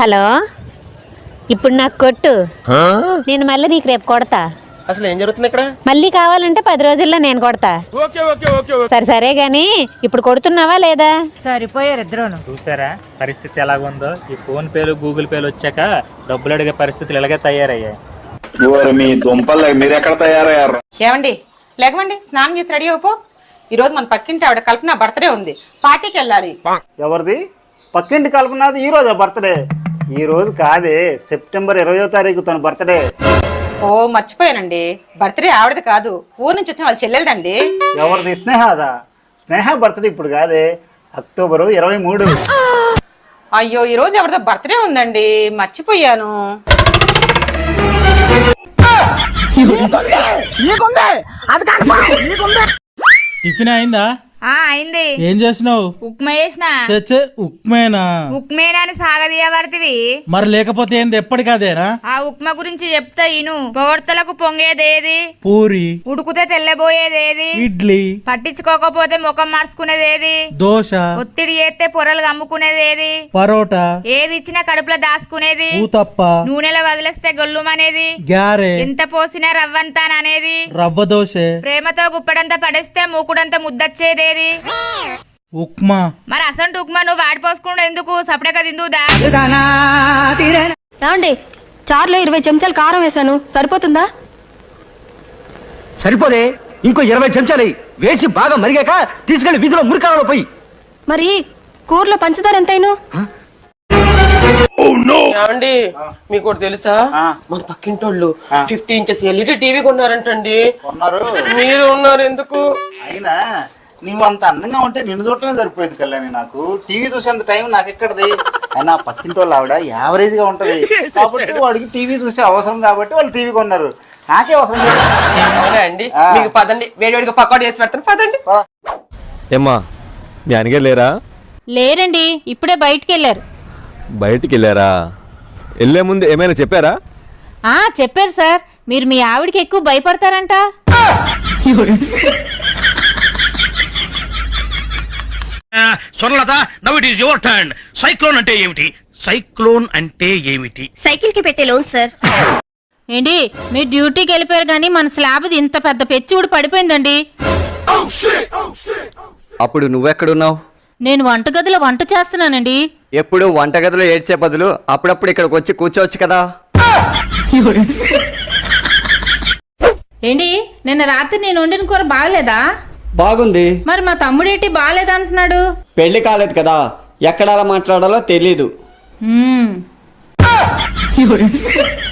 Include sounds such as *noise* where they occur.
Hello? ఇప్పుడు నాకు కొట్టు. నేను మళ్ళీ నీకు రేపు కొడతా. అసలు ఏం జరుగుతుంది ఇక్కడ? మళ్ళీ కావాలంటే పది రోజుల్లో నేను కొడతా. సరే సరే గాని ఇప్పుడు కొడుతున్నావా లేదా? సరిపోయారు ఇద్దరును. చూసారా? పరిస్థితి ఎలాగుందో? ఈ ఫోన్ పేలు గూగుల్ పేలు వచ్చాక డబ్బులు అడిగే పరిస్థితులు ఇలాగే తయారయ్యాయి. మీ దుంపలు? మీరు ఎక్కడ తయారయ్యారు? ఏమండి లేకమండి స్నానం చేసి రెడీ అయిపో ఈ రోజు మన పక్కింటి ఆవిడ కల్పన బర్త్డే ఉంది. పార్టీకి వెళ్ళాలి. ఎవరిది? పక్కింటి కలుపున్నది ఈ రోజు బర్త్డే. ఈ రోజు కాదే సెప్టెంబర్ ఇరవయో తారీఖు తన బర్త్డే. ఓ మర్చిపోయానండి. బర్త్డే ఆవిడది కాదు. ఊరు నుంచి వచ్చిన వాళ్ళ చెల్లెలదండి. ఎవరిది? స్నేహదా? స్నేహ బర్త్డే ఇప్పుడు కాదే అక్టోబరు ఇరవై మూడు. అయ్యో ఈ రోజు ఎవరిదో బర్త్డే ఉందండి. మర్చిపోయాను. టిఫిన్ అయిందా? అయింది. ఏం చేసినావు ఉప్మా చేసిన. చచ్చే ఉప్మేనా? ఉప్మేనాని సాగదీయబడితివి. మరి లేకపోతే ఏంది? ఎప్పటికదేనా ఆ ఉప్మా గురించి చెప్తా ఇను. పొగడ్తలకు పొంగేదేది పూరి. ఉడుకుతే తెల్లబోయేదేది ఇడ్లీ. పట్టించుకోకపోతే ముఖం మార్చుకునేదేది దోశ. ఒత్తిడి చేస్తే పొరలు కమ్ముకునేదేది పరోటా. ఏది ఇచ్చినా కడుపులో దాచుకునేది? ఊతప్ప. నూనెలో వదిలేస్తే గొల్లుమనేది? గారె ఎంత పోసినా రవ్వంతాననేది? రవ్వ దోశ. ప్రేమతో గుప్పడంతా పడేస్తే మూకుడంతా ముద్దచ్చేదేది ఉప్మా. మరి అసంటు ఉప్మా నువ్వు వాడిపోసుకుండా ఎందుకు? సపడక తిందుదా ఏమండి చారులో ఇరవై చెంచాలు కారం వేశాను. సరిపోతుందా? సరిపోదే. ఇంకో ఇరవై చెంచాలు. వేసి బాగా మరిగాక తీసుకెళ్ళి వీధిలో మురికాలలో పోయి. మరి కూరలో పంచదార ఎంతైనా? ఏమండి మీకు ఒకటి తెలుసా? మన పక్కింటోళ్ళు ఫిఫ్టీ ఇంచెస్ ఎల్ఈడి టీవీ కొన్నారంటండి. మీరు ఉన్నారు ఎందుకు? అయినా నువ్వు అంత అందంగా ఉంటే నిన్ను చూడటమే సరిపోయేది కళ్యాణి నాకు. టీవీ చూసేంత టైం నాకు ఎక్కడది? అయినా పక్కింటి వాళ్ళు ఆవిడ యావరేజ్గా ఉంటది. కాబట్టి వాడికి టీవీ చూసే అవసరం కాబట్టి వాళ్ళు టీవీ కొన్నారు. నాకే అవసరం లేదు. అవునా అండి. మీకు పదండి. వేడివేడిగా పకోడీ చేసి పెడతాను. పదండి. ఏమ్మా మీ అనగా లేరా? లేరండి ఇప్పుడే బయటికి వెళ్ళారు బయటికి వెళ్ళారా వెళ్ళే ముందు ఏమైనా చెప్పారా? ఆ చెప్పారు సార్. మీరు మీ ఆవిడకి ఎక్కువ భయపడతారంట. Swarnalatha now it is your turn cyclone అంటే ఏమిటి? సైక్లోన్ అంటే ఏమిటి? సైకిల్కి పెట్టే లోన్ సార్ ఏంటి? మీరు డ్యూటీకి వెళ్ళిపోయారు కానీ మన స్లాబ్ ఇంత పెద్ద పెచ్చి కూడా పడిపోయిందండి. అప్పుడు నువ్వెక్కడున్నావు? నేను వంటగదిలో వంట చేస్తున్నానండి. ఎప్పుడు వంటగదిలో ఏడ్చే బదులు అప్పుడప్పుడు ఇక్కడికి వచ్చి కూర్చోవచ్చు కదా? ఏంటి? నిన్న రాత్రి నేను వండిన కూర బాగలేదా? బాగుంది. మరి మా తమ్ముడేంటి బాగలేదంటున్నాడు? పెళ్ళి కాలేదు కదా ఎక్కడ అలా మాట్లాడాలో తెలీదు. *laughs* *laughs*